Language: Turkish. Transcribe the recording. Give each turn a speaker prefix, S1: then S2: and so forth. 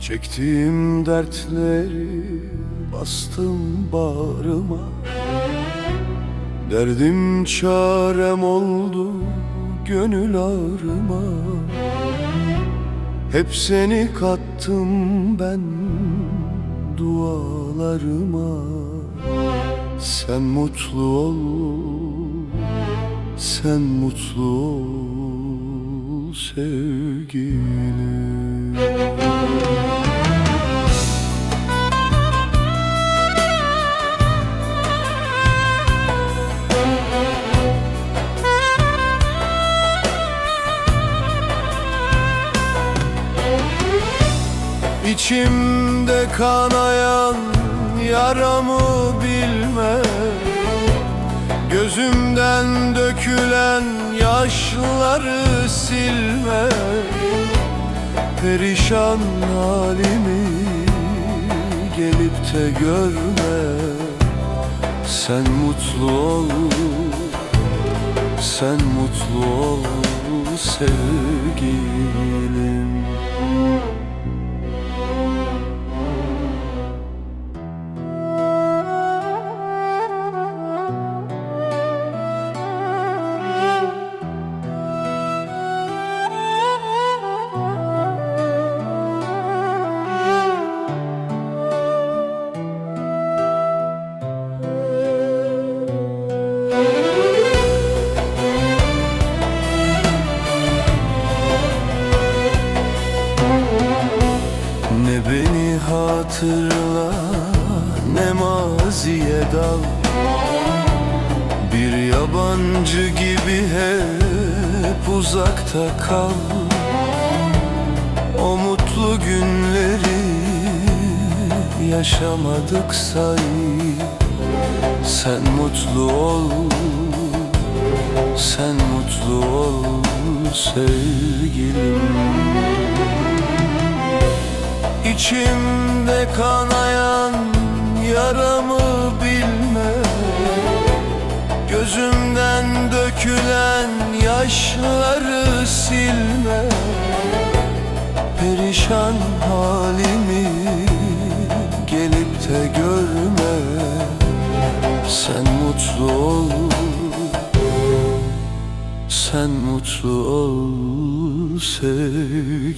S1: Çektiğim dertleri bastım bağrıma Derdim çarem oldu gönül ağrıma. Hep seni kattım ben dualarıma. Sen mutlu ol, sen mutlu ol sevgilim İçimde kanayan yaramı bilme. Gözümden dökülen yaşları silme. Perişan halimi gelip de görme. Sen mutlu ol, sen mutlu ol sevgilim hatırla ne maziye dal. Bir yabancı gibi hep uzakta kal. O mutlu günleri yaşamadık say. Sen mutlu ol, sen mutlu ol sevgilim İçimde kanayan yaramı bilme. Gözümden dökülen yaşları silme. Perişan halimi gelip de görme. Sen mutlu ol. Sen mutlu ol sevgilim